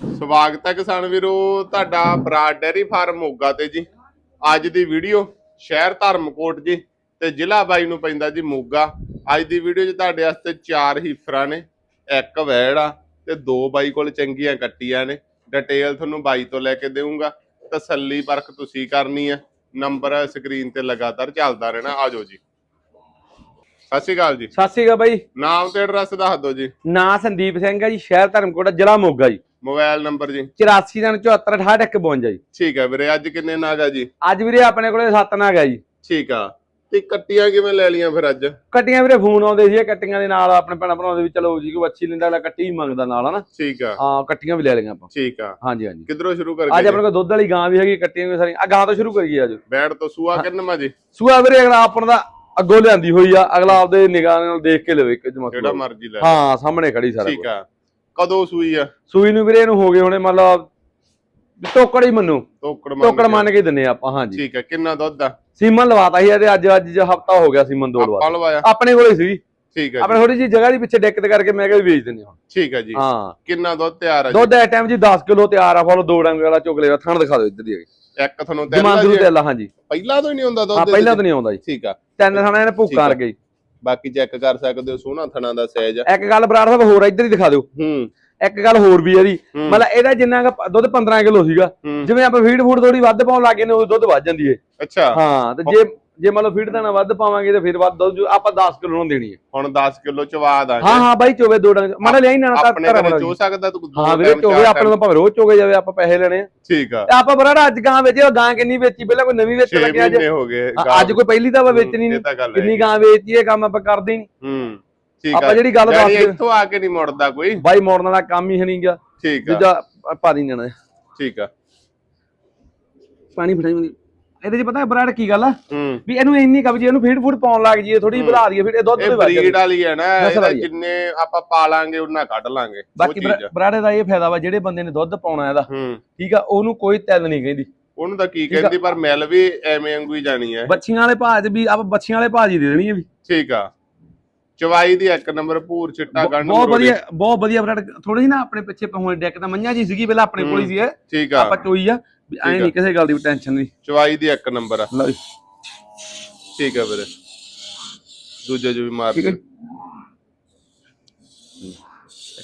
ਸਵਾਗਤ ਹੈ ਕਿਸਾਨ ਵੀਰੋ, ਤੁਹਾਡਾ ਬਰਾਡ ਡੈਰੀ ਫਾਰਮ ਮੋਗਾ ਤੇ ਜੀ। ਅੱਜ ਦੀ ਵੀਡੀਓ ਸ਼ਹਿਰ ਧਰਮਕੋਟ ਜੀ ਤੇ ਜ਼ਿਲ੍ਹਾ ਬਾਈ ਨੂੰ ਪੈਂਦਾ ਜੀ ਮੋਗਾ। ਅੱਜ ਦੀ ਵੀਡੀਓ 'ਚ ਤੁਹਾਡੇ ਵਾਸਤੇ ਚਾਰ ਹੀਫਰਾਂ ਨੇ, ਇੱਕ ਵੈੜ ਆ ਤੇ ਦੋ ਬਾਈ ਕੋਲ ਚੰਗੀਆਂ ਕੱਟੀਆਂ ਨੇ। ਡਿਟੇਲ ਤੁਹਾਨੂੰ ਬਾਈ ਤੋਂ ਲੈ ਕੇ ਦੇਵਾਂਗਾ ਤਸੱਲੀ ਪਰਖ ਤੁਸੀਂ ਕਰਨੀ ਆ। ਨੰਬਰ ਸਕਰੀਨ ਤੇ ਲਗਾਤਾਰ ਚੱਲਦਾ ਰਹਿਣਾ। ਆਜੋ ਜੀ। ਸਤਿ ਸ਼੍ਰੀ ਅਕਾਲ ਜੀ। ਸਤਿ ਸ਼੍ਰੀ ਅਕਾਲ ਬਾਈ। ਨਾਮ ਤੇ ਐਡਰੈਸ ਦੱਸ ਦਿਓ ਜੀ। ਨਾਂ ਸੰਦੀਪ ਸਿੰਘ ਹੈ ਜੀ ਸ਼ਹਿਰ ਧਰਮਕੋਟ ਜ਼ਿਲ੍ਹਾ ਮੋਗਾ ਜੀ। ਮੋਬਾਈਲ ਨੰਬਰ ਜੀ। 84 ਦਿਨ 74 68 51 ਜੀ। ਠੀਕ ਹੈ ਵੀਰੇ ਅੱਜ ਕਿੰਨੇ ਨਾਗ ਆ ਜੀ? ਅੱਜ ਵੀਰੇ ਆਪਣੇ ਕੋਲੇ ਸੱਤ ਨਾਗ ਹੈ ਜੀ। ਠੀਕ ਆ। ਤੇ ਕੱਟੀਆਂ ਕਿਵੇਂ ਲੈ ਲੀਆਂ ਫਿਰ ਅੱਜ? ਕੱਟੀਆਂ ਵੀਰੇ ਫੋਨ ਆਉਂਦੇ ਸੀ ਇਹ ਕੱਟੀਆਂ ਦੇ ਨਾਲ ਆਪਣੇ ਭੈਣਾਂ ਭਰਾਉਂਦੇ ਵੀ ਚਲੋ ਜੀ ਕੋਈ ਅੱਛੀ ਲੈਂਦਾ ਅਗਲਾ ਕੱਟੀ ਮੰਗਦਾ ਨਾਲ ਹਨਾ? ਠੀਕ ਆ। ਹਾਂ ਕੱਟੀਆਂ ਵੀ ਲੈ ਲਈਆਂ ਆਪਾਂ। ਠੀਕ ਆ। ਹਾਂਜੀ ਹਾਂਜੀ। ਕਿਧਰੋਂ ਸ਼ੁਰੂ ਅੱਜ ਕਰਕੇ ਆਪਣੇ ਕੋਲ ਦੁੱਧ ਵਾਲੀ ਗਾਂ ਵੀ ਹੈਗੀ ਕੱਟੀਆਂ ਵੀ ਸਾਰੀਆਂ। ਆ ਗਾਂ ਤੋਂ ਸ਼ੁਰੂ ਕਰੀਏ ਅੱਜ। ਬੈਠ ਤੋਂ ਸੂਆ ਕਿੰਨਵਾਂ ਜੀ? ਸੂਆ ਵੀਰੇ ਅਗਲਾ ਆਪਣਾ ਦਾ ਅੱਗੋਂ ਲਿਆਂਦੀ ਹੋਈ ਆ ਅਗਲਾ ਆਪਦੇ ਨਿਗਾਹ ਨਾਲ ਦੇਖ ਕੇ ਲਵੇ ਕਿ ਜਮਾ ਜਿਹੜਾ ਮਰਜ਼ੀ ਲੈ ਹਾਂ ਸਾਹਮਣੇ ਖੜੀ ਸਾਰਾ ਠੀਕ। ਆ। ਕਦੋਂ ਸੂਈ ਆ? ਸੂਈ ਨੂੰ ਵੀਰੇ ਇਹਨੂੰ ਹੋ ਗਏ ਹੁਣੇ ਮੰਨ ਟੋਕੜ ਹੀ ਮੰਨੂ। ਟੋਕੜ। ਮੰਨ ਕੇ ਦਿੰਨੇ ਆਪਾਂ ਹਾਂਜੀ। ਠੀਕ ਆ ਕਿੰਨਾ ਦੁੱਧ ਆ? ਸੀਮਨ ਲਵਾਤਾ ਸੀ ਇਹਦੇ ਅੱਜ ਅੱਜ ਹਫਤਾ ਹੋ ਗਿਆ ਸੀਮਨ ਦੋ ਆਪਾਂ ਲਵਾ ਲਵਾਇਆ। ਆਪਣੇ ਕੋਲੇ ਸੀ ਠੀਕ ਆ ਆਪਣੇ ਥੋੜੀ ਜੀ ਜਗ੍ਹਾ ਦੀ ਪਿੱਛੇ ਡਿੱਕਤ ਕਰਕੇ ਮੈਂ ਕਿਹਾ ਵੀ ਵੇਚ ਦਿੰਦੇ ਹਾਂ ਠੀਕ ਆ ਜੀ। ਹਾਂ। ਕਿੰਨਾ ਦੁੱਧ ਤਿਆਰ ਆ ਜੀ? ਦੁੱਧ ਇਸ ਟਾਈਮ ਜੀ 10 ਕਿਲੋ ਤਿਆਰ ਆ ਫੋਲੋ ਦੋ ਡੰਗ ਵਾਲਾ ਚੁੱਕ ਲਿਆ ਥਣ ਦਿਖਾ ਦਿਓ ਇੱਧਰ ਦੀ ਇੱਕ ਤੁਹਾਨੂੰ ਤਿੰਨ ਜਮਾਂਦਰੂ ਜੀ। ਹਾਂਜੀ। ਪਹਿਲਾਂ ਤੋਂ ਹੀ ਨਹੀਂ ਹੁੰਦਾ ਦੁੱਧ ਹਾਂ ਪਹਿਲਾਂ? ਤਾਂ ਨਹੀਂ ਆਉਂਦਾ ਜੀ। ਠੀਕ ਆ। ਤਿੰਨ ਥਾਣਾ ਇਹਨੇ ਭੁੱਕਾਂ। ਲੱਗੇ ਬਾਕੀ ਚੈੱਕ ਕਰ ਸਕਦੇ ਹੋ ਸੋਹਣਾ ਥਣਾ ਦਾ ਸਾਈਜ਼ ਇੱਕ ਗੱਲ ਬਰਾੜ ਸਾਹਿਬ ਹੋਰ ਇੱਧਰ ਹੀ ਦਿਖਾ ਦਿਓ। ਹੂੰ। ਇੱਕ ਗੱਲ ਹੋਰ ਵੀ ਇਹਦੀ। ਮਤਲਬ ਇਹਦਾ ਜਿੰਨਾ ਦੁੱਧ 15 ਕਿਲੋ ਸੀਗਾ। ਜਿਵੇਂ ਆਪਾਂ ਫੀਡ ਫੂਡ ਥੋੜੀ ਵੱਧ ਪਾਉਣ ਲੱਗੇ ਨੇ ਉਹ ਦੁੱਧ ਵੱਧ ਜਾਂਦੀ ਏ। ਅੱਛਾ। ਹਾਂ ਤੇ ਜੇ ਜੇ ਮੰਨ ਲਓ ਫੀਡ ਦਾਣਾ ਵੱਧ ਪਾਵਾਂਗੇ ਤੇ ਫਿਰ ਵੱਧ ਦੁੱਧ ਜੋ ਆਪਾਂ 10 ਕਿਲੋ ਨੂੰ ਦੇਣੀ ਹੈ। ਹੁਣ 10 ਕਿਲੋ ਚਵਾ ਦਾਂਗੇ। ਹਾਂ ਹਾਂ ਬਾਈ ਚੋਵੇ ਦੋ ਡੰਗ ਮਾੜਾ ਲਿਆ ਹੀ ਨਾ ਤਾਂ ਆਪਣੇ ਘਰੇ ਚੋ ਸਕਦਾ ਤੂੰ ਹਾਂ ਵੀਰੇ ਚੋਵੇ ਆਪਣੇ ਤੋਂ ਭਾਵੇਂ ਰੋਜ਼ ਚੋਗੇ ਜਾਵੇ ਆਪਾਂ ਪੈਸੇ ਲੈਣੇ ਆ। ਠੀਕ ਆ। ਤੇ ਆਪਾਂ ਬਰਾੜਾ ਅੱਜ ਗਾਂ ਵੇਚੀ ਉਹ ਗਾਂ ਕਿੰਨੀ ਵੇਚੀ ਪਹਿਲਾਂ ਕੋਈ ਨਵੀਂ ਵੇਚ 6 ਲੱਗਿਆ ਅੱਜ। ਅੱਜ ਕੋਈ ਪਹਿਲੀ ਤਾਂ ਆਪਾਂ ਵੇਚਣੀ ਨਹੀਂ। ਕਿੰਨੀ ਗਾਂ ਵੇਚੀ ਇਹ ਕੰਮ ਆਪਾਂ ਕਰਦੇ ਨਹੀਂ। ਹੂੰ ਠੀਕ ਆਪਾਂ ਆ ਜਿਹੜੀ ਗੱਲ ਦੱਸਦੇ ਇੱਥੋਂ ਆ ਕੇ ਨਹੀਂ ਮੁੜਦਾ ਕੋਈ। ਬਾਈ ਮੋੜਨ ਦਾ ਕੰਮ ਹੀ ਨਹੀਂਗਾ ਠੀਕ ਆ। ਦੂਜਾ ਨਹੀਂ ਜਾਣਾ ਠੀਕ ਆ। ਪਾਣੀ ਫੜਾਈ ਮੈਨੂੰ ਇਹਦੇ ਚ ਪਤਾ ਬਰਾੜ ਕੀ ਗੱਲ ਆ? ਹੂੰ। ਵੀ ਇਹਨੂੰ ਇੰਨੀ ਕਬਜੀ ਇਹਨੂੰ ਫੀਡ ਫੂਡ ਪਾਉਣ ਲੱਗ ਜੀਏ ਥੋੜੀ। ਵਧਾ ਦਈਏ ਫਿਰ ਇਹ ਦੁੱਧ ਇਹ ਦੇ ਬਰੀਡ ਵਾਲੀ ਹੈ ਨਾ ਨਸਲ ਇਹਦਾ ਵਾਲੀ ਹੈ। ਜਿੰਨੇ ਆਪਾਂ ਪਾਲਾਂਗੇ ਉਹਨਾਂ ਕੱਢ ਲਾਂਗੇ ਉਹ ਬਾਕੀ ਚੀਜ਼ ਆ। ਬਰਾੜੇ ਦਾ ਇਹ ਫਾਇਦਾ ਵਾ ਜਿਹੜੇ ਬੰਦੇ ਨੇ ਦੁੱਧ ਪਾਉਣਾ ਇਹਦਾ ਹੂੰ। ਠੀਕ ਆ ਉਹਨੂੰ ਕੋਈ ਤਿਲ ਨਹੀਂ ਕਹਿੰਦੀ। ਉਹਨੂੰ ਤਾਂ ਕੀ। ਕਹਿੰਦੀ ਪਰ ਮਿਲ ਵੀ ਐਵੇਂ ਵਾਂਗੂ ਹੀ ਜਾਣੀ ਹੈ ਬੱਚੀਆਂ ਵਾਲੇ 'ਚ ਵੀ ਆਪਾਂ ਬੱਚੀਆਂ ਵਾਲੇ ਹੀ ਦੇ ਦੇਣੀ ਹੈ ਵੀ। ਠੀਕ ਆ। ਚਵਾਈ ਦੀ ਇੱਕ ਨੰਬਰ ਭੂਰ ਚਿੱਟਾ ਗੰਢ ਬਹੁਤ ਮਰੋੜੀ। ਵਧੀਆ ਬਹੁਤ ਵਧੀਆ ਬਰਾੜ ਥੋੜੀ ਜਿਹੀ ਨਾ ਆਪਣੇ ਪਿੱਛੇ ਪਹੁੰਚ ਡੈਕ ਤਾਂ ਮੰਝਾਂ ਜੀ ਸੀਗੀ ਪਹਿਲਾਂ ਆਪਣੇ ਕੋਲ ਹੀ ਸੀ ਇਹ। ਠੀਕ ਆ। ਆਪਾਂ ਚੋਈ ਆ। ਐ। ਨਹੀਂ ਕਿਸੇ ਗੱਲ ਦੀ ਟੈਨਸ਼ਨ ਨਹੀਂ। ਚਵਾਈ ਦੀ ਇੱਕ ਨੰਬਰ ਆ। ਲਓ ਜੀ। ਠੀਕ ਆ ਵੀਰੇ। ਦੂਜੇ ਜੋ ਵੀ ਮਾਰ ਠੀਕ ਹੈ।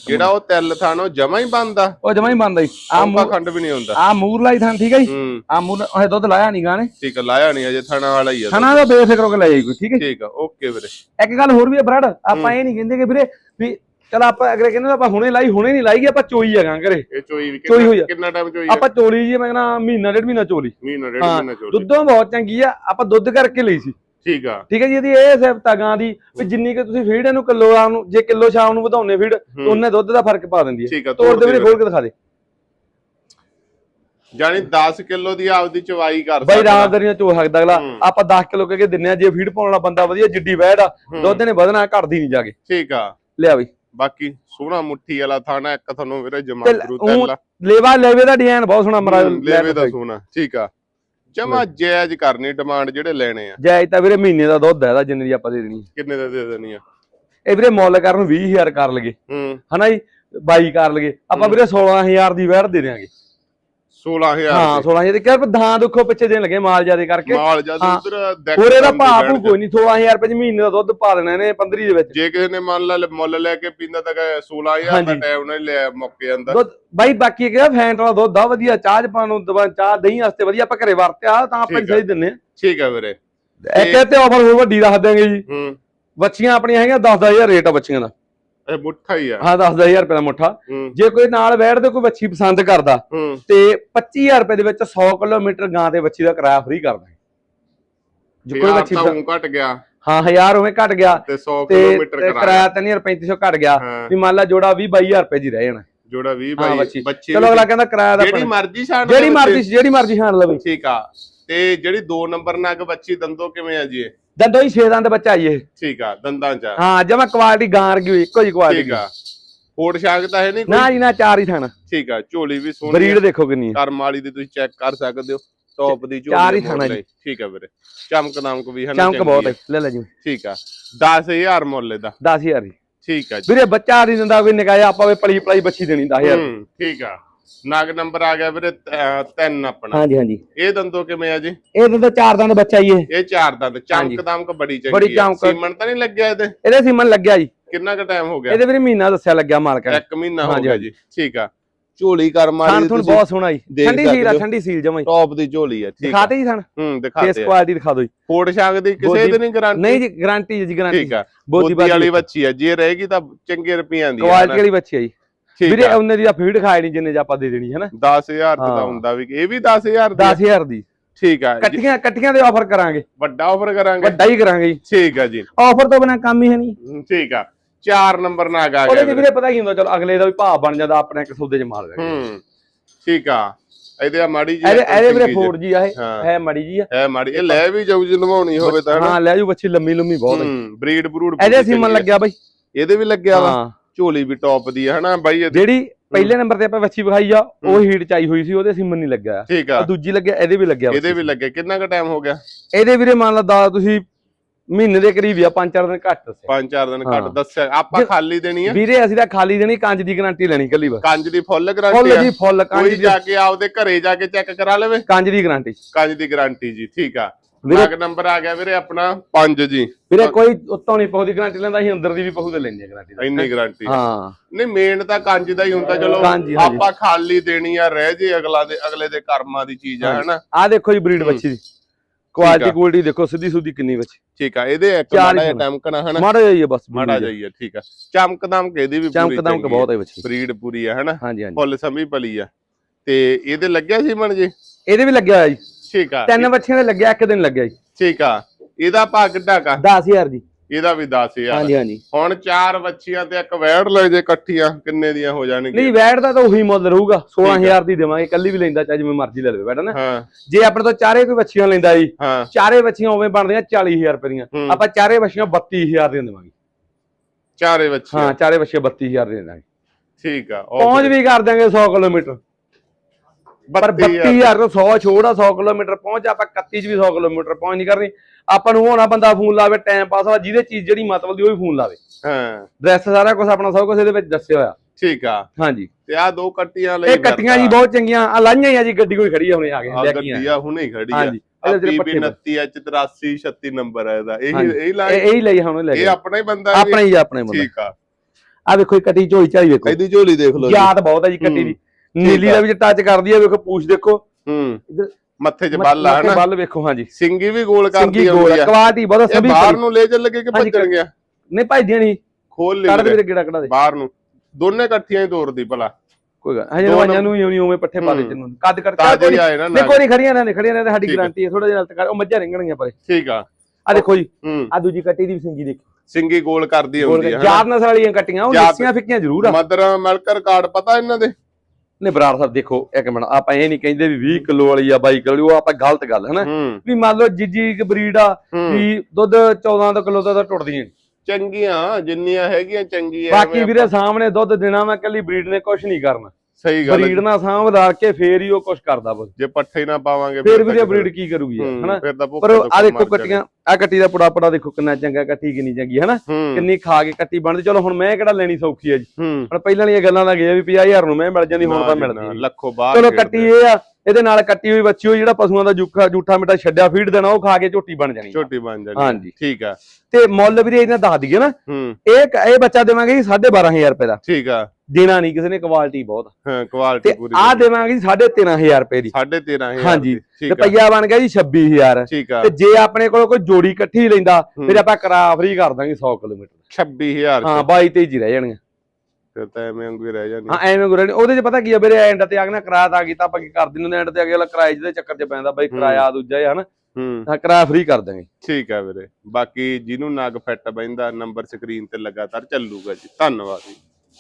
ਜਿਹੜਾ ਉਹ ਤਿਲ ਥਾਂ ਉਹ ਜਮਾ ਹੀ ਬੰਦਾ ਉਹ ਜਮਾ ਹੀ ਬੰਦਾ ਜੀ। ਆ ਆਂਬਾ ਖੰਡ ਵੀ ਨਹੀਂ ਹੁੰਦਾ। ਆ ਮੂਰਲਾ ਹੀ ਥਾਂ ਠੀਕ ਹੈ ਜੀ? ਹੂੰ। ਆ ਮੂਰ ਉਹ ਦੁੱਧ ਲਾਇਆ ਨਹੀਂ ਗਾਣੇ ਠੀਕ ਆ ਲਾਇਆ ਨਹੀਂ ਅਜੇ ਥਾਣਾ ਵਾਲਾ ਹੀ ਆ। ਥਣਾ ਦਾ ਬੇਫਿਕਰ ਹੋ ਕੇ ਲੈ ਜਾਈ ਕੋਈ ਠੀਕ ਹੈ ਠੀਕ ਆ ਓਕੇ ਵੀਰੇ। ਇੱਕ ਗੱਲ ਹੋਰ ਵੀ ਹੈ ਬਰਾੜ ਆਪਾਂ ਇਹ ਨਹੀਂ ਕਹਿੰਦੇ ਕਿ ਵੀਰੇ ਵੀ ਚਲ ਆਪਾਂ ਅਗਲੇ ਕਹਿੰਦੇ ਆਪਾਂ ਹੁਣੇ ਲਾਈ ਹੁਣੇ ਨਹੀਂ ਲਾਈ ਆਪਾਂ ਚੋਈ ਹੈਗਾ ਘਰੇ ਇਹ ਚੋਈ ਵੀ ਚੋਈ ਹੋਈ ਆ। ਕਿੰਨਾ ਟਾਈਮ ਚੋਈ ਆ ਆਪਾਂ ਚੋਲੀ ਜੀ ਮੈਂ ਕਹਿੰਦਾ ਮਹੀਨਾ ਡੇਢ ਮਹੀਨਾ ਚੋਲੀ ਮਹੀਨਾ ਡੇਢ ਮਹੀਨਾ ਚੋਈ ਦੁੱਧੋਂ ਬਹੁਤ ਚੰਗੀ ਆ ਆਪਾਂ ਦੁੱਧ ਕਰਕੇ ਲਈ ਸੀ ਠੀਕ ਆ ਠੀਕ ਹੈ ਜੀ ਇਹਦੀ ਇਹ ਸਿਫਤ ਆ ਗਾਂ ਦੀ ਵੀ ਜਿੰਨੀ ਕਿ ਤੁਸੀਂ ਫੀਡ ਇਹਨੂੰ ਕਿਲੋ ਆ ਨੂੰ ਜੇ ਕਿਲੋ ਸ਼ਾਮ ਨੂੰ ਵਧਾਉਨੇ ਫੀਡ। ਉਹਨੇ ਦੁੱਧ ਦਾ ਫ਼ਰਕ ਪਾ ਦਿੰਦੀ ਹੈ ਠੀਕ ਆ ਤੋੜ ਦੇ ਵੀਰੇ। ਖੋਲ ਕੇ ਦਿਖਾ ਦੇ ਜਾਨੀ 10 ਕਿਲੋ ਦੀ ਆਪਦੀ ਚਵਾਈ ਕਰ ਬਾਈ ਸਕਦਾ। ਰਾਮਦਰੀਆਂ ਚੋ ਸਕਦਾ ਅਗਲਾ ਹੂੰ। ਆਪਾਂ 10 ਕਿਲੋ ਕਹਿ ਕੇ ਦਿੰਨੇ ਆ ਜੇ ਫੀਡ ਪਾਉਣ ਵਾਲਾ ਬੰਦਾ ਵਧੀਆ ਜਿੱਡੀ ਵੈੜ ਆ। ਦੁੱਧ ਨੇ ਵਧਣਾ ਘਟਦੀ ਨਹੀਂ ਜਾ ਕੇ ਠੀਕ ਆ ਲਿਆ ਬਈ ਬਾਕੀ ਸੋਹਣਾ ਮੁੱਠੀ ਵਾਲਾ ਥਾਣਾ ਇੱਕ ਤੁਹਾਨੂੰ ਵੀਰੇ ਜਮਾ ਤੇ ਕਰੂ ਊਂ ਤੈਲਾ ਲੇਵਾ ਲੈਵੇ ਦਾ ਡਿਜ਼ਾਈਨ ਬਹੁਤ ਸੋਹਣਾ ਮਰਾ ਲੈਵੇ ਦਾ ਸੋਹਣਾ ਠੀਕ ਆ। ਜਮਾ ਜਾਇਜ਼ ਕਰਨੀ ਡਿਮਾਂਡ ਜਿਹੜੇ ਲੈਣੇ ਆ। ਜਾਇਜ਼ ਤਾਂ ਵੀਰੇ ਮਹੀਨੇ ਦਾ ਦੁੱਧ ਹੈ ਇਹਦਾ ਜਿੰਨੇ ਦੀ ਆਪਾਂ ਦੇ ਦੇਣੀ ਕਿੰਨੇ ਦਾ ਦੇ ਦੇਣੀ ਆ? ਇਹ ਵੀਰੇ ਮੁੱਲ ਕਰਨ 20000 ਕਰ ਲਗੇ ਹਨਾ ਜੀ? 22 ਕਰ ਲਗੇ ਆਪਾਂ। ਵੀਰੇ 16000 ਦੀ ਵੈੜ ਦੇ ਦੇਾਂਗੇ 16000 ਹਾਂ 16000 ਦੀ। ਕਿਹਾ ਦਾਂ ਦੁੱਖੋ ਪਿੱਛੇ ਦੇਣ ਲੱਗੇ ਮਾਲ ਜਿਆਦੇ ਕਰਕੇ। ਮਾਲ ਹਾਂ। ਉਧਰ ਦੇਖ ਹੋਰ ਇਹਦਾ ਭਾਅ ਭੂ ਕੋਈ ਨਹੀਂ 16000 ਰੁਪਏ ਮਹੀਨੇ ਦਾ ਦੁੱਧ ਪਾ ਦੇਣਾ ਇਹਨੇ 15 ਦੇ ਵਿੱਚ। ਜੇ ਕਿਸੇ ਨੇ ਮੰਨ ਲਾ ਮੁੱਲ ਲੈ ਕੇ ਪੀਂਦਾ ਤਾਂ ਕਹੇ 16000 ਦਾ। ਟਾਈਮ ਨਾਲ ਲਿਆ ਮੁੱਕ ਜਾਂਦਾ ਦੁੱਧ ਬਾਈ ਬਾਕੀ ਕਿਹਾ ਫੈਂਟ ਵਾਲਾ ਦੁੱਧ ਆ ਵਧੀਆ ਚਾਹ ਚ ਪਾਣ ਨੂੰ ਦਵਾ ਚਾਹ ਦਹੀਂ ਵਾਸਤੇ ਵਧੀਆ ਆਪਾਂ ਘਰੇ ਵਰਤਿਆ ਤਾਂ ਆਪਾਂ। ਸਹੀ ਦਿੰਨੇ ਠੀਕ ਆ ਵੀਰੇ। ਇੱਕ ਤੇ ਆਫਰ ਹੋਰ ਵੱਡੀ ਦੱਸ ਦਿਆਂਗੇ ਜੀ। ਹੂੰ। ਬੱਚੀਆਂ ਆਪਣੀਆਂ ਹੈਗੀਆਂ 10000 ਰੇਟ ਆ ਬੱਚੀਆਂ ਦਾ। ਇਹ ਮੁੱਠਾ ਹੀ ਆ। ਹਾਂ 10000 ਰੁਪਏ ਦਾ ਮੁੱਠਾ। ਜੇ ਕੋਈ ਨਾਲ ਬੈਠਦੇ ਕੋਈ ਬੱਚੀ ਪਸੰਦ ਕਰਦਾ ਤੇ 25000 ਰੁਪਏ ਦੇ ਵਿੱਚ 100 ਕਿਲੋਮੀਟਰ ਗਾਂ ਤੇ ਬੱਚੀ ਦਾ ਕਿਰਾਇਆ ਫ੍ਰੀ ਕਰ ਦਾਂਗੇ ਜੇ ਕੋਈ ਤਾਂ ਪਸੰਦ- ਘਟ ਗਿਆ। ਹਾਂ 1000 ਉਵੇਂ ਘਟ ਗਿਆ ਤੇ 100 ਤੇ ਕਿਲੋਮੀਟਰ ਕਰਾਇਆ ਕਿਰਾਇਆ। 3350 ਘਟ ਗਿਆ। ਵੀ ਮੰਨ ਲਾ ਜੋੜਾ 20 22000 ਰੁਪਏ ਜੀ ਰਹਿ ਜਾਣਾ। ਜੋੜਾ 20 ਹਾਂ ਬਾਈ ਬੱਚੀ ਬੱਚੇ ਚਲੋ ਅਗਲਾ ਕਹਿੰਦਾ ਕਿਰਾਇਆ ਦਾ ਜਿਹੜੀ ਮਰਜ਼ੀ ਛਾਣ ਜਿਹੜੀ ਮਰਜ਼ੀ ਜਿਹੜੀ ਮਰਜ਼ੀ ਛਾਣ ਲਵੇ। ਠੀਕ ਆ। ਤੇ ਜਿਹੜੀ 2 ਨੰਬਰ ਨਗ ਬੱਚੀ ਦੰਦੋ ਕਿਵੇਂ ਆ ਜੀ ਇਹ? ਦੰਦੋਂ ਹੀ 6 ਦੰਦ ਬੱਚਾ ਇਹ। ਠੀਕ ਆ ਦੰਦਾਂ ਚ ਆ। ਹਾਂ ਜਮਾ ਕੁਆਲਿਟੀ ਗਾਂ ਵਰਗੀ ਹੋਈ ਇੱਕੋ ਜੀ ਠੀਕ ਕੁਆਲਿਟੀ ਆ ਫੋੜ ਸ਼ਾਗ ਤਾਂ ਹੈ ਨਹੀਂ ਨਾ ਜੀ ਨਾ ਚਾਰ ਹੀ ਥਾਣਾ ਠੀਕ ਆ ਝੋਲੀ ਵੀ ਸੋਹਣੀ ਬਰੀਡ ਆ। ਦੇਖੋ ਕਿੰਨੀ ਹੈ ਕਰਮ ਵਾਲੀ ਦੀ ਤੁਸੀਂ ਚੈੱਕ ਕਰ ਸਕਦੇ ਹੋ। ਟੌਪ ਦੀ ਝੋਲੀ ਚਾਰ ਹੀ ਮੁੱਲ ਥਾਣਾ ਹੈ। ਠੀਕ ਆ ਵੀਰੇ। ਚਮਕ ਦਮਕ ਵੀ ਹੈ ਨਾ ਚਮਕ ਚੰਗੀ ਬਹੁਤ। ਹੈ ਲੈ ਲੈ ਜੀ। ਠੀਕ ਆ। 10000 ਮੁੱਲ ਇਹਦਾ। 10000 ਦੀ ਠੀਕ ਆ ਜੀ। ਵੀਰੇ ਬੱਚਾ ਨਹੀਂ ਦਿੰਦਾ ਕੋਈ ਨਿਕਾਇਆ ਆਪਾਂ ਵੀ ਪਲੀ ਪਲਾਈ ਬੱਚੀ ਦੇਣੀ 10000 ਹੂੰ ਠੀਕ ਆ। ਨਗ ਨੰਬਰ ਆ ਗਿਆ ਵੀਰੇ ਤ- ਅਹ ਤਿੰਨ ਆਪਣਾ। ਹਾਂਜੀ ਹਾਂਜੀ। ਇਹ ਦੰਦੋ ਕਿਵੇਂ ਆ ਜੀ? ਇਹ ਤਾਂ ਚਾਰ ਦੰਦ ਬੱਚਾ ਹੀ ਇਹ। ਇਹ ਚਾਰ ਦੰਦ। ਚਮਕ ਦਮਕ ਬੜੀ ਚੰਗੀ ਬੜੀ ਚਮਕ। ਸੀਮਨ ਤਾਂ ਨਹੀਂ ਲੱਗਿਆ ਇਹਦੇ? ਇਹਦੇ ਸੀਮਨ ਲੱਗਿਆ ਜੀ। ਕਿੰਨਾ ਕੁ ਟਾਈਮ ਹੋ ਗਿਆ? ਇਹਦੇ ਵੀਰੇ ਮਹੀਨਾ ਦੱਸਿਆ ਲੱਗਿਆ ਮਾਲਕ ਨੇ। ਇੱਕ ਮਹੀਨਾ ਹੋ ਗਿਆ ਜੀ। ਠੀਕ ਆ। ਝੋਲੀ ਕਰ ਮਾਰੀ ਤੁਹਾਨੂੰ ਬਹੁਤ ਸੋਹਣਾ ਜੀ। ਠੰਡੀ ਸੀਲ ਆ। ਠੰਡੀ ਸੀਲ ਜਮਾਈ ਟੌਪ ਦੀ ਝੋਲੀ ਆ ਠੀਕ ਦਿਖਾਤੇ ਜੀ ਸਣ ਹੂੰ ਦਿਖਾਤੇ ਆ। ਕੁਆਲਿਟੀ ਦਿਖਾ ਦਿਓ ਜੀ। ਫੋੜ ਛਾਂਗ ਦੀ ਕਿਸੇ ਦੀ ਨਹੀਂ ਗਾਰੰਟੀ ਨਹੀਂ ਜੀ ਗਾਰੰਟੀ ਜੀ ਗਾਰੰਟੀ ਠੀਕ ਆ। ਬੋਦੀ ਵਾਲੀ ਬੱਚੀ ਆ। ਜੇ ਰਹੇਗੀ ਤਾਂ ਚੰਗੇ ਰੁਪਈਆਂ ਦੀ ਕੁਆਲਿਟੀ ਵਾਲੀ ਬੱਚੀ ਆ ਜੀ। ਵੀਰੇ ਉਹਨੇ ਦੀ ਫੀਡ ਖਾਏ ਨਹੀਂ ਜਿੰਨੇ ਚ ਆਪਾਂ ਦੇ ਦੇਣੀ ਹੈ ਨਾ? 10000 ਚ ਤਾਂ ਹਾਂ। ਹੁੰਦਾ ਵੀ ਇਹ ਵੀ 10000 ਦੀ ਆ? 10000 ਦੀ। ਠੀਕ ਆ ਜੀ, ਕੱਟੀਆਂ ਕੱਟੀਆਂ ਦੇ ਆਫਰ ਕਰਾਂਗੇ। ਵੱਡਾ ਆਫਰ ਕਰਾਂਗੇ। ਵੱਡਾ ਹੀ ਕਰਾਂਗੇ ਜੀ। ਠੀਕ ਆ ਜੀ। ਆਫਰ ਤੋਂ ਬਿਨਾ ਕੰਮ ਹੀ ਹੈ ਨਹੀਂ। ਠੀਕ ਆ। ਚਾਰ ਨੰਬਰ ਨਾਲ ਆ ਉਹਦੇ ਗਿਆ ਚ ਵੀਰੇ ਪਤਾ ਕੀ ਹੁੰਦਾ ਚਲੋ ਅਗਲੇ ਦਾ ਵੀ ਭਾਅ ਬਣ ਜਾਂਦਾ ਆਪਣੇ ਇੱਕ ਸੌਦੇ ਚ ਮਾਲ ਹੂੰ ਠੀਕ ਆ। ਇਹਦੇ ਆ ਮਾੜੀ ਜੀ ਇਹਦੇ ਇਹਦੇ ਵੀਰੇ ਚੰਗੀ ਜਿਹੀ। ਫੋਰ ਜੀ ਆ ਇਹ। ਹਾਂ। ਹੈ ਮੜੀ ਜੀ ਆ। ਹੈ ਮਾੜੀ ਇਹ ਲੈ ਵੀ ਜਾਊ ਜੇ ਨਵਾਉਣੀ ਹੋਵੇ ਤਾਂ ਹਨਾ। ਹਾਂ ਲੈ ਜੂ ਬੱਚੀ ਲੰਮੀ ਲੰਮੀ ਬਹੁਤ ਹੈ ਹੂੰ ਬਰੀਡ ਇਹਦੇ ਸੀਮਨ। ਲੱਗਿਆ ਬਾਈ। ਇਹਦੇ ਵੀ ਲੱਗਿਆ ਵਾ। ਝੋਲੀ ਵੀ ਟੌਪ ਦੀ ਹੈ ਹਨਾ ਬਾਈ? ਇਹਦੀ ਜਿਹੜੀ ਪਹਿਲੇ ਨੰਬਰ ਤੇ ਆਪਾਂ ਵੱਛੀ ਵਿਖਾਈ ਆ ਉਹ ਹੀਟ ਚਾਈ ਹੋਈ ਸੀ ਉਹਦੇ ਸੀਮਨ ਨਹੀਂ ਲੱਗਿਆ। ਠੀਕ ਆ। ਆ ਦੂਜੀ ਲੱਗਿਆ ਇਹਦੇ ਵੀ ਲੱਗਿਆ ਇਹਦੇ। ਵੀ ਲੱਗੇ ਕਿੰਨਾ ਕੁ ਟਾਈਮ ਹੋ ਗਿਆ? ਇਹਦੇ ਵੀਰੇ ਮੰਨ ਲਾ ਦਾ ਤੁਸੀਂ ਮਹੀਨੇ ਦੇ ਕਰੀਬ ਆ ਪੰਜ ਚਾਰ ਦਿਨ ਘੱਟ ਦੱਸਿਆ। ਪੰਜ ਚਾਰ ਦਿਨ ਹਾਂ। ਘੱਟ ਦੱਸਿਆ। ਆਪਾਂ ਜੇ- ਖਾਲੀ ਦੇਣੀ ਆ। ਵੀਰੇ ਅਸੀਂ ਤਾਂ ਖਾਲੀ ਦੇਣੀ ਕੰਜ ਦੀ ਗਾਰੰਟੀ ਲੈਣੀ ਕੱਲੀ ਬਸ। ਕੰਜ ਦੀ ਫੁੱਲ ਫੁੱਲ ਗਾਰੰਟੀ ਜੀ ਆ ਫੁੱਲ ਕੰਜ ਕੋਈ ਦੀ ਜਾ ਕੇ ਆਪਦੇ ਘਰੇ ਜਾ ਕੇ ਚੈੱਕ ਕਰਾ ਲਵੇ। ਕੰਜ ਦੀ ਗਾਰੰਟੀ ਕੰਜ ਦੀ ਗਾਰੰਟੀ ਜੀ ਠੀਕ ਆ। ਵੀਰੇ- ਨੰਬਰ ਆ ਗਿਆ ਵੀਰੇ ਆਪਣਾ 5 ਜੀ। ਵੀਰੇ ਕੋਈ ਉੱਤੋਂ ਨਹੀਂ ਪਹੁ ਦੀ ਗਾਰੰਟੀ ਲੈਂਦਾ ਅਸੀਂ ਅੰਦਰ ਦੀ ਵੀ ਪਹੁ ਤੇ ਲੈਣੀ ਹੈ ਗਾਰੰਟੀ ਇੰਨੀ ਗਾਰੰਟੀ ਹਾਂ। ਨਹੀਂ ਮੇਨ ਤਾਂ ਕੰਜ ਦਾ ਹੀ ਹੁੰਦਾ ਚਲੋ ਹਾਂਜੀ। ਆਪਾਂ ਖਾਲੀ ਦੇਣੀ ਆ ਰਹਿ ਜੇ ਅਗਲਾ ਦੇ ਅਗਲੇ ਦੇ ਕਰਮਾਂ ਦੀ ਚੀਜ਼ ਆ ਹਨਾ? ਆ ਦੇਖੋ ਜੀ ਬਰੀਡ ਬੱਚੀ ਦੀ। ਕੁਆਲਿਟੀ ਕੁਆਲਿਟੀ ਦੇਖੋ ਸਿੱਧੀ ਸੁੱਧੀ ਕਿੰਨੀ ਬੱਚੀ। ਠੀਕ ਆ ਇਹਦੇ ਇੱਕ ਚਾਰ ਮਾੜਾ ਹੀ ਜਿਹਾ ਹੋਣਾ। ਟਮਕਣਾ ਹਨਾ? ਮਾੜਾ ਜਾਈਏ ਬਸ ਮਾੜਾ ਜਾਈਏ ਠੀਕ ਆ। ਚਮਕਦਮ ਕੇ ਇਹਦੀ ਵੀ ਪੂਰੀ ਚਮਕਦਮ ਕਿ ਬਹੁਤ ਹੈ ਬੱਚੀ ਬਰੀਡ ਪੂਰੀ ਆ ਹਨਾ? ਹਾਂਜੀ ਹਾਂਜੀ। ਫੁੱਲ ਸਮੀ ਪਲੀ ਆ। ਤੇ ਇਹਦੇ ਲੱਗਿਆ ਸੀ ਮਣ ਜੀ? ਇਹਦੇ ਵੀ ਲੱਗਿਆ ਹੋਇਆ ਜੀ। ਠੀਕ ਆ। ਤਿੰਨ ਬੱਚਿਆਂ ਦੇ ਲੱਗਿਆ ਇੱਕ ਦਿਨ ਲੱਗਿਆ ਜੀ। ਠੀਕ ਆ। ਇਹਦਾ ਭਾਅ ਕਿੱਡਾ ਕਾ 10000 ਜੀ। ਇਹਦਾ ਵੀ 10000 ਹਾਂਜੀ ਹਾਂਜੀ। ਹੁਣ ਚਾਰ ਬੱਚੀਆਂ ਤੇ ਇੱਕ ਵੈੜ ਲੈ ਜੇ ਇਕੱਠੀਆਂ ਕਿੰਨੇ ਦੀਆਂ ਹੋ ਜਾਣਗੀਆਂ? ਨਹੀਂ ਵੈਟ ਦਾ ਤਾਂ ਉਹੀ ਮੁੱਲ ਰਹੂਗਾ। 16000 ਦੀ ਦੇਵਾਂਗੇ ਕੱਲੀ ਵੀ ਲੈਂਦਾ ਚਾਹੇ ਜਿਵੇਂ ਮਰਜ਼ੀ ਲੈ ਲਵੇ ਵੈਟ ਨਾ। ਜੇ ਆਪਣੇ ਤੋਂ ਚਾਰੇ ਕੋਈ ਬੱਚੀਆਂ ਲੈਂਦਾ ਜੀ ਹਾਂ। ਚਾਰੇ ਬੱਚੀਆਂ ਉਵੇਂ ਬਣਦੀਆਂ 40000 ਰੁਪਏ ਦੀਆਂ। ਆਪਾਂ ਚਾਰੇ ਬੱਚੀਆਂ 32000 ਦੀਆਂ ਦੇਵਾਂਗੇ। ਚਾਰੇ ਬੱਚੀਆਂ। ਹਾਂ ਚਾਰੇ ਬੱਚੇ 32000 ਦੇ ਦੇਵਾਂਗੇ ਠੀਕ ਆ ਪਹੁੰਚ ਵੀ ਕਰ ਦਾਂਗੇ 100 ਕਿਲੋਮੀਟਰ। ਪਰ 32000 ਤੋਂ 100 ਛੋੜਾ 100 ਕਿਲੋਮੀਟਰ ਪਹੁੰਚ ਆਪਾਂ 31 ਚ ਵੀ 100 ਕਿਲੋਮੀਟਰ ਪਹੁੰਚ ਨਹੀਂ ਕਰਨੀ। ਆਪਾਂ ਨੂੰ ਹੋਣਾ ਬੰਦਾ ਫੋਨ ਲਾਵੇ ਟਾਈਮ ਪਾਸ ਵਾਲਾ ਜਿਹਦੇ ਚੀਜ਼ ਜਿਹੜੀ ਮਤਲਬ ਦੀ ਉਹ ਵੀ ਫੋਨ ਲਾਵੇ। ਹਾਂ। ਡਰੈਸ ਸਾਰਾ ਕੁਝ ਆਪਣਾ ਸਭ ਕੁਝ ਇਹਦੇ ਵਿੱਚ ਦੱਸਿਆ ਹੋਇਆ। ਠੀਕ ਆ। ਹਾਂਜੀ। ਤੇ ਆ ਦੋ ਕੱਟੀਆਂ ਲਈ ਇਹ ਕੱਟੀਆਂ ਜੀ ਬਹੁਤ ਚੰਗੀਆਂ ਆ ਲਾਈਆਂ ਹੀ ਆ ਜੀ ਗੱਡੀ ਕੋਈ ਖੜੀ ਆ ਹੁਣੇ ਆ ਗਏ ਆ ਲੈ ਕੇ ਗੱਡੀ। ਆ ਹੁਣੇ ਹੀ ਖੜੀ ਆ। ਹਾਂਜੀ ਇਹਦੇ ਜਿਹੜੇ ਪੀਬੀ ਪੱਟੇ 29 ਐਚ 83 36 ਨੰਬਰ ਹੈ ਇਹਦਾ। ਇਹ ਹਾਂਜੀ। ਇਹ ਇਹ ਲਾਈ ਇਹੀ ਲਈ ਹੁਣ ਲੈ ਇਹ ਕੇ। ਆਪਣਾ ਹੀ ਬੰਦਾ ਵੀ? ਆਪਣਾ ਹੀ ਆ, ਆਪਣੇ ਮੁੰਡਾ ਠੀਕ ਆ। ਆ ਵੇਖੋ ਇਹ ਕੱਟੀ ਝੋਈ ਝਾਈ ਵੇਖੋ। ਇਹਦੀ ਝੋਲੀ ਦੇਖ ਲਓ ਜੀ। ਯਾਦ ਬਹੁਤ ਹੈ ਜੀ ਕੱਟੀ ਦੀ। ਨੀਲੀ ਦਾ ਵੀ ਟੱਚ ਕਰਦੀ ਆ ਵੇਖੋ ਪੂਛ ਦੇਖੋ। ਹੂੰ। ਮੱਥੇ 'ਚ ਬੱਲ ਆ ਹਨਾ? ਬੱਲ ਵੇਖੋ ਹਾਂਜੀ। ਸਿੰਗੀ ਵੀ ਗੋਲ ਕਰਦੀ ਗੋਲ ਆ ਕੁਆਲਿਟੀ ਬਹੁਤ ਸਭੀ ਬਾਹਰ ਨੂੰ ਲੈ ਚੱਲਗੇ ਕਿ ਹਾਂਜੀ, ਭੱਜਣ ਗਿਆ ਨਹੀਂ ਭਜਦੀਆਂ ਨਹੀਂ ਖੋਲ ਲੈ ਕੱਢ ਦੇ ਵੀਰੇ, ਵੀਰੇ ਕਿਹੜਾ ਕਿਹੜਾ ਦੇ। ਬਾਹਰ ਨੂੰ। ਦੋਨੇ ਇਕੱਠੀਆਂ ਹੀ ਤੋਰਦੀ ਭਲਾ। ਕੋਈ ਗੱਲ ਹਜੇ ਦੋ ਨਵਾਈਆਂ ਨੂੰ ਹੀ ਉਵੇਂ ਪੱਠੇ ਪਾ ਦੇ ਹੂੰ। ਜਿੰਨੂੰ ਕੱਦ ਕਰ ਤਾਜ਼ੇ ਕੋਈ ਹੀ ਆਏ ਨਾ ਨਹੀਂ। ਕੋਈ ਨਹੀਂ ਖੜੀਆਂ ਨੇ ਖੜੀਆਂ ਨੇ ਸਾਡੀ। ਗਾਰੰਟੀ ਹੈ ਥੋੜਾ ਜਿਹਾ ਨਾਲ ਉਹ ਮੱਝਾਂ ਰਿੰਗਣਗੀਆਂ ਪਰੇ। ਠੀਕ ਆ। ਆ ਦੇਖੋ ਜੀ। ਹੂੰ। ਆ ਦੂਜੀ ਕੱਟੀ ਦੀ ਵੀ ਸਿੰਗੀ ਦੇਖੋ। ਸਿੰਗੀ ਗੋਲ ਕਰਦੀ ਹੁੰਦੀ ਆ ਯਾਰ ਨਸਲ ਵਾਲੀਆਂ ਕੱਟੀਆਂ ਉਹ ਲੱਸੀਆਂ ਫਿੱਕੀਆਂ ਜ਼ਰੂਰ ਆ। ਮਦਰ ਮਿਲਕ ਰਿਕਾਰਡ ਪਤਾ ਇਹਨਾਂ ਦੇ? ਨੇ ਬਰਾੜ ਸਾਹਿਬ ਦੇਖੋ ਇੱਕ ਮਿੰਟ ਆਪਾਂ ਇਹ ਨਹੀਂ ਕਹਿੰਦੇ ਵੀ 20 ਕਿਲੋ ਵਾਲੀ ਆ 22 ਕਿਲੋ ਉਹ ਆਪਾਂ ਗਲਤ ਗੱਲ ਹੈ ਨਾ। ਵੀ ਮੰਨ ਲਓ ਜਿੱਜੀ ਇੱਕ ਬਰੀਡ ਆ ਵੀ ਦੁੱਧ 14 ਕਿਲੋ ਦਾ ਤਾਂ ਟੁੱਟਦੀਆਂ। ਚੰਗੀਆਂ ਜਿੰਨੀਆਂ ਹੈਗੀਆਂ ਚੰਗੀਆਂ ਬਾਕੀ ਵੀਰੇ ਸਾਹਮਣੇ ਦੁੱਧ ਦੇਣਾ ਮੈਂ ਕੱਲੀ ਬਰੀਡ ਨੇ ਕੁਝ ਨਹੀਂ ਕਰਨਾ। ਸਹੀ ਗੱਲ ਬਰੀਡ ਨਾਲ ਸਾਂਭ ਲਾ ਕੇ ਫੇਰ ਹੀ ਉਹ ਕੁਝ ਕਰਦਾ ਬਸ। ਜੇ ਪੱਠੇ ਨਾ ਪਾਵਾਂਗੇ ਫੇਰ ਵੀਰੇ ਕਿਤੇ- ਬਰੀਡ ਕੀ ਕਰੂਗੀ ਹਨਾ? ਪਰ ਆ ਦੇਖੋ ਕੱਟੀਆਂ ਆ ਕੱਟੀ ਦਾ ਪੁੜਾ ਪੁੜਾ ਦੇਖੋ ਕਿੰਨਾ ਚੰਗਾ ਕੱਟੀ ਕਿੰਨੀ ਚੰਗੀ ਹੈ ਨਾ ਹੂੰ। ਕਿੰਨੀ ਖਾ ਕੇ ਕੱਟੀ ਬਣਦੀ। ਚਲੋ ਹੁਣ ਮੈਂ ਕਿਹੜਾ ਲੈਣੀ ਸੌਖੀ ਹੈ ਜੀ। ਹੁਣ ਪਹਿਲਾਂ ਵਾਲੀਆਂ ਗੱਲਾਂ ਦਾ ਗਿਆ ਵੀ 50000 ਨੂੰ ਮੈਂ ਮਿਲ ਜਾਂਦੀ ਹੁਣ ਤਾਂ ਮਿਲਦੀ ਲੱਖੋ ਬਾਹਰ ਚਲੋ। ਕੱਟੀ ਇਹ ਆ ਇਹਦੇ ਨਾਲ ਕੱਟੀ ਹੋਈ ਬੱਚੀ ਹੋਈ ਜਿਹੜਾ ਪਸ਼ੂਆਂ ਦਾ ਜੂਠਾ ਜੂਠਾ ਮਿੱਠਾ ਛੱਡਿਆ ਫੀਡ ਦੇਣਾ ਉਹ ਖਾ ਕੇ ਝੋਟੀ ਬਣ ਜਾਣੀ ਛੋਟੀ ਬਣ ਜਾਣੀ ਹਾਂਜੀ। ਠੀਕ ਆ। ਤੇ ਮੁੱਲ ਵੀਰੇ ਇਹਨਾਂ ਦੱਸ ਦਈਏ ਨਾ। ਇਹ ਇਹ ਬੱਚਾ ਦੇਵਾਂਗੇ ਜੀ 12500 ਰੁਪਏ ਦਾ। ਠੀਕ ਆ। ਦੇਣਾ ਨਹੀਂ ਕਿਸੇ ਨੇ ਕੁਆਲਿਟੀ ਬਹੁਤ। ਹਾਂ ਕੁਆਲਿਟੀ ਪੂਰੀ ਆ ਦੇਵਾਂਗੇ ਜੀ 13500 ਰੁਪਏ ਦੀ। 13500 ਹਾਂਜੀ ਰੁਪਈਆ ਬਣ ਗਿਆ ਜੀ 26000 ਠੀਕ ਆ। ਤੇ ਜੇ ਆਪਣੇ ਕੋਲ ਕੋਈ ਜੋੜੀ ਇਕੱਠੀ ਲੈਂਦਾ। ਫਿਰ ਆਪਾਂ ਕਰਾ ਫਰੀ ਕਰ ਦਾਂਗੇ 100 ਕਿਲੋਮੀਟਰ। 26000 ਹਾਂ 22 23 ਹੀ ਰਹਿ ਜਾਣਗੇ। ਫਿਰ ਤਾਂ ਐਵੇਂ ਵਾਂਗੂ ਹੀ ਰਹਿ ਜਾਣੀ ਹਾਂ ਐਵੇਂ ਗੁਰੇ ਉਹਦੇ ਚ ਪਤਾ ਕੀ ਆ ਵੀਰੇ ਐਂਡ ਤੇ ਅਗਨਾ ਕਿਰਾਇਆ ਤਾਂ ਆ ਗਈ ਤਾਂ ਆਪਾਂ ਕੀ ਕਰ ਦਿੰਦੇ ਐਂਡ ਤੇ ਅਗੇ ਵਾਲਾ ਕਿਰਾਏ ਜਿਹਦੇ ਚੱਕਰ ਚ ਪੈਂਦਾ ਬਾਈ ਕਿਰਾਇਆ ਦੂਜਾ ਹੈ ਹਨਾ? ਹੂੰ। ਤਾਂ ਕਿਰਾਇਆ ਫ੍ਰੀ ਕਰ ਦਾਂਗੇ ਠੀਕ ਆ ਵੀਰੇ। ਬਾਕੀ ਜਿਹਨੂੰ ਨਗ ਫਿੱਟ ਬੈਂਦਾ ਨੰਬਰ ਸਕਰੀਨ ਤੇ ਲਗਾਤਾਰ ਚੱਲੂਗਾ ਜੀ। ਧੰਨਵਾਦ ਜੀ।